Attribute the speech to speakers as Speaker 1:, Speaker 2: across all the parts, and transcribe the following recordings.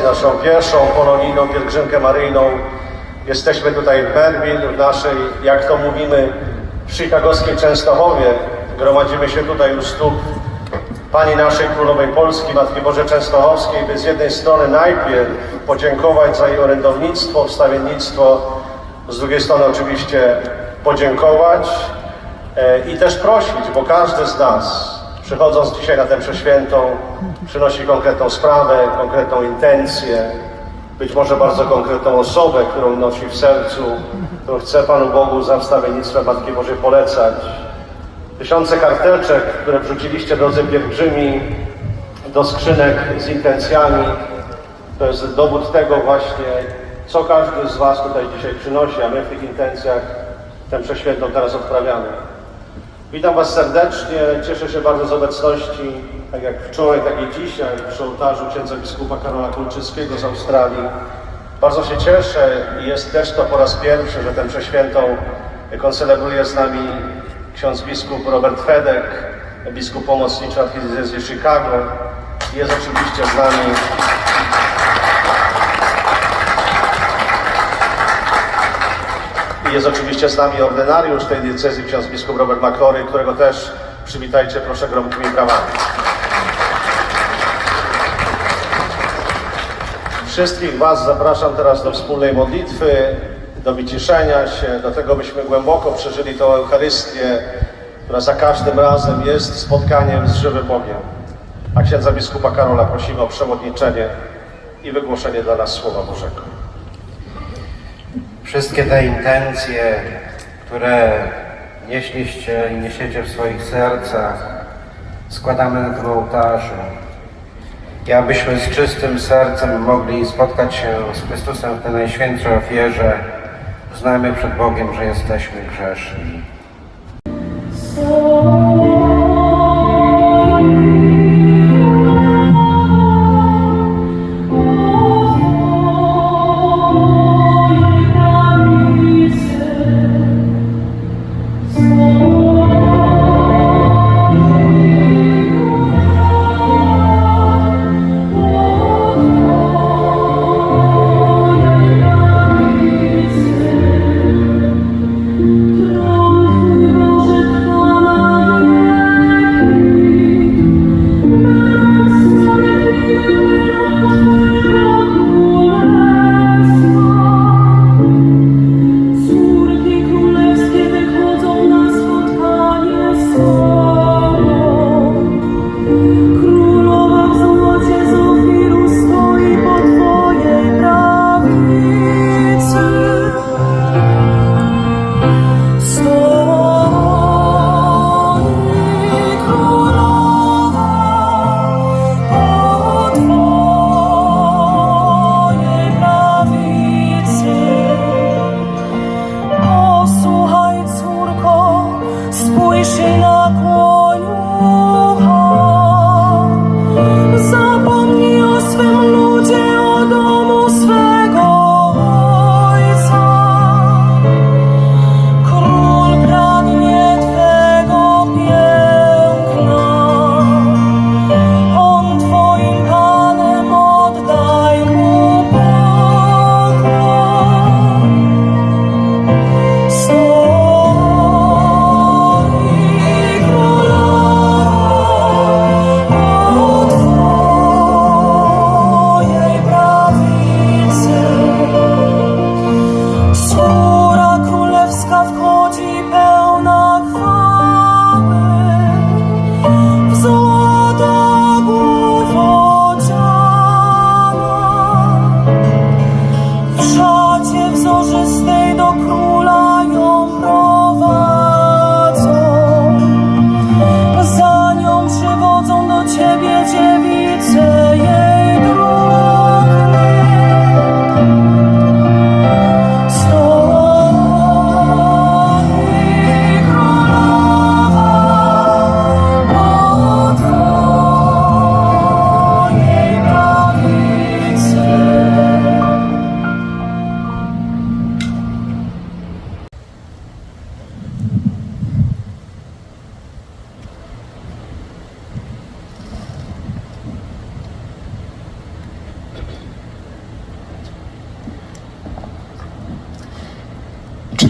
Speaker 1: naszą pierwszą polonijną pielgrzymkę maryjną. Jesteśmy tutaj w Berwin, w naszej, jak to mówimy, w chicagowskiej Częstochowie. Gromadzimy się tutaj u stóp Pani naszej Królowej Polski, Matki Bożej Częstochowskiej, by z jednej strony najpierw podziękować za jej orędownictwo, wstawiennictwo, z drugiej strony oczywiście podziękować e, i też prosić, bo każdy z nas, przychodząc dzisiaj na tę przeświętą, przynosi konkretną sprawę, konkretną intencję, być może bardzo konkretną osobę, którą nosi w sercu, którą chce Panu Bogu za wstawiennictwem Matki Bożej polecać. Tysiące karteczek, które wrzuciliście, drodzy pielgrzymi, do skrzynek z intencjami. To jest dowód tego właśnie, co każdy z Was tutaj dzisiaj przynosi, a my w tych intencjach tę przeświętą teraz odprawiamy. Witam Was serdecznie, cieszę się bardzo z obecności, tak jak wczoraj, tak i dzisiaj, przy ołtarzu księdza biskupa Karola Kulczyckiego z Australii. Bardzo się cieszę i jest też to po raz pierwszy, że tę przeświętą koncelebruje z nami ksiądz biskup Robert Fedek, biskup pomocniczy archidiecezji Chicago. Jest oczywiście z nami Jest oczywiście z nami ordynariusz tej diecezji, ksiądz biskup Robert Maklory, którego też przywitajcie proszę gromkimi brawami. Wszystkich Was zapraszam teraz do wspólnej modlitwy, do wyciszenia się, do tego, byśmy głęboko przeżyli tą Eucharystię, która za każdym razem jest spotkaniem z żywym Bogiem. A księdza biskupa Karola prosimy o przewodniczenie i wygłoszenie dla nas Słowa Bożego.
Speaker 2: Wszystkie te intencje, które nieśliście i niesiecie w swoich sercach, składamy na tym ołtarzu. I abyśmy z czystym sercem mogli spotkać się z Chrystusem w tej najświętszej ofierze, uznajmy przed Bogiem, że jesteśmy grzeszni.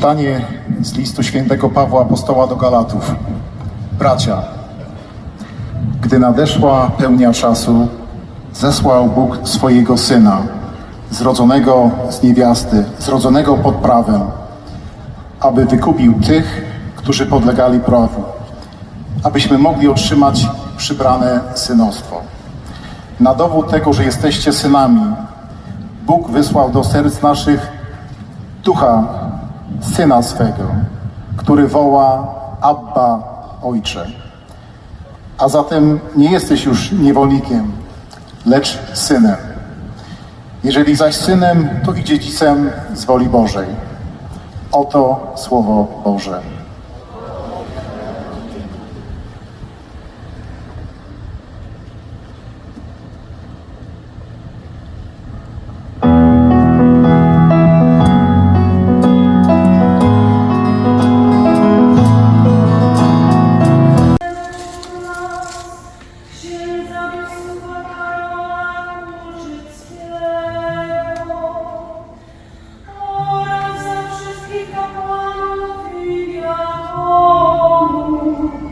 Speaker 3: Czytanie z listu świętego Pawła Apostoła do Galatów. Bracia, gdy nadeszła pełnia czasu, zesłał Bóg swojego Syna, zrodzonego z niewiasty, zrodzonego pod prawem, aby wykupił tych, którzy podlegali prawu, abyśmy mogli otrzymać przybrane synostwo. Na dowód tego, że jesteście synami, Bóg wysłał do serc naszych ducha syna swego, który woła Abba Ojcze. A zatem nie jesteś już niewolnikiem, lecz synem. Jeżeli zaś synem, to i dziedzicem z woli Bożej. Oto słowo Boże.
Speaker 4: Música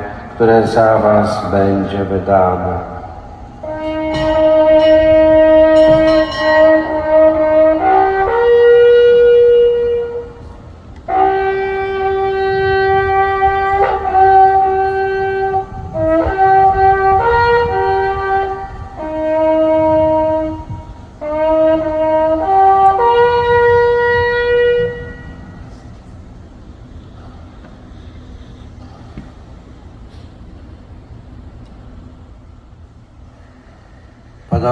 Speaker 4: które za was będzie wydane.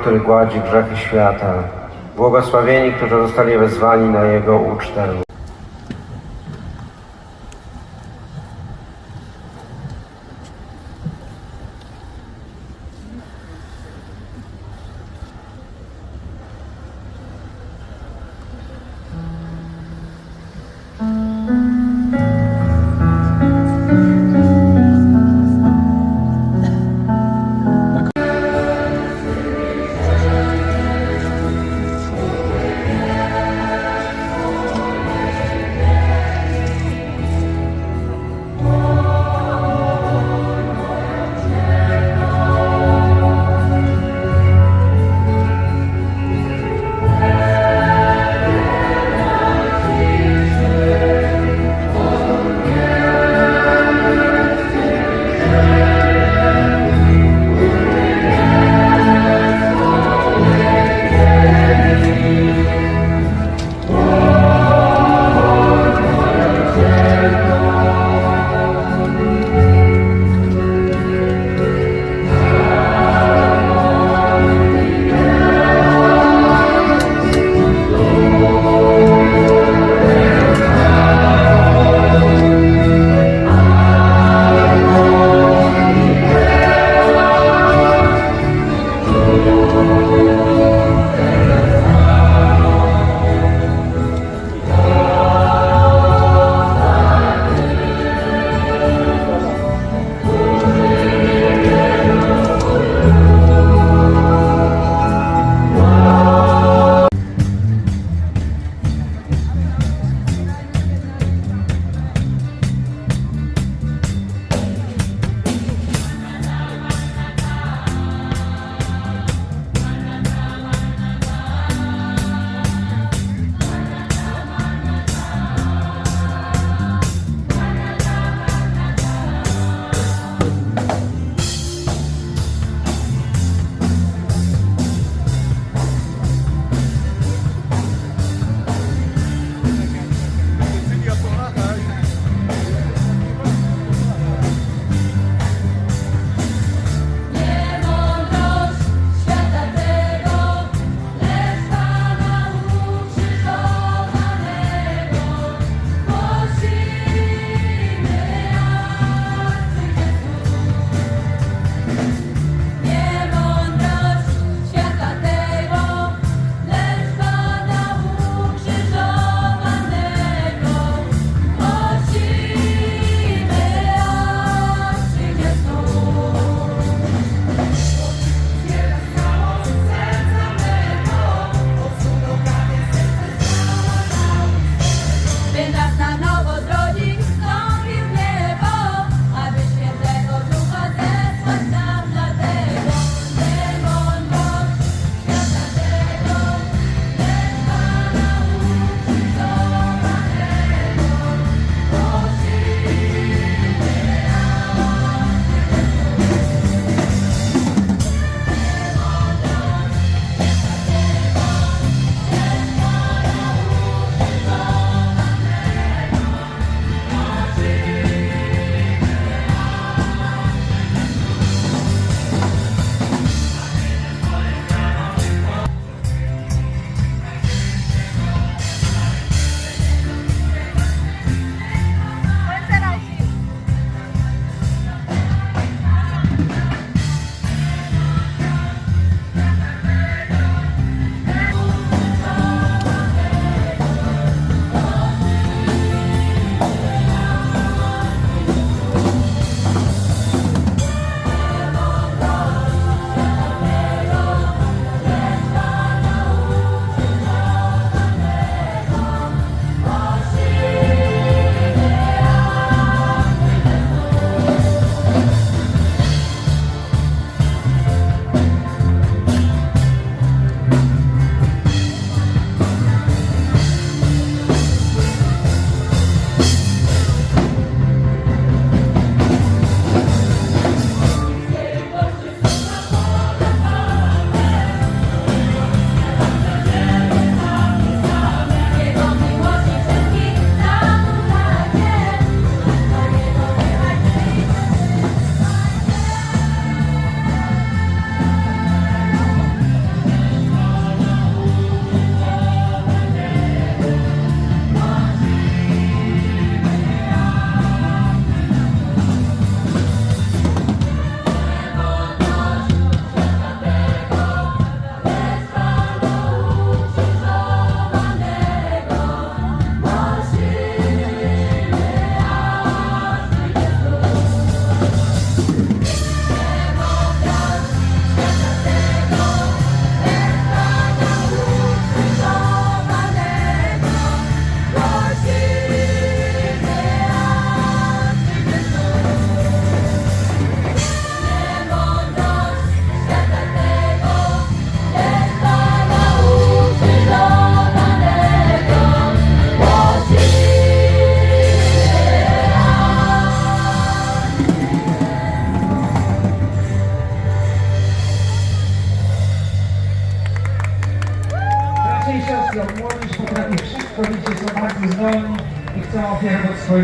Speaker 4: Który gładzi grzechy świata. Błogosławieni, którzy zostali wezwani na Jego ucztę.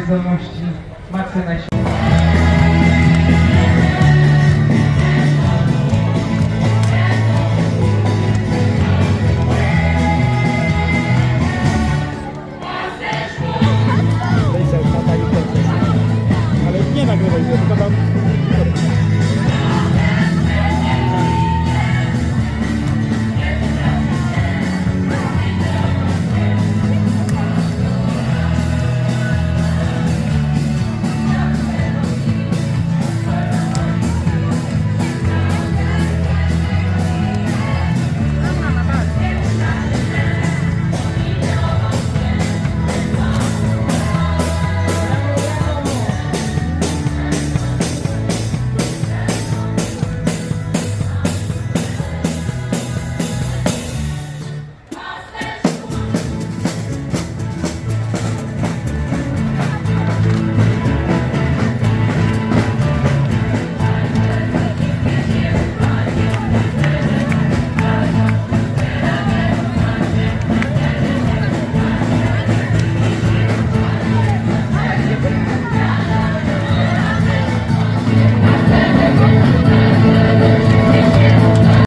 Speaker 5: Swoje zdolności Najświętszej.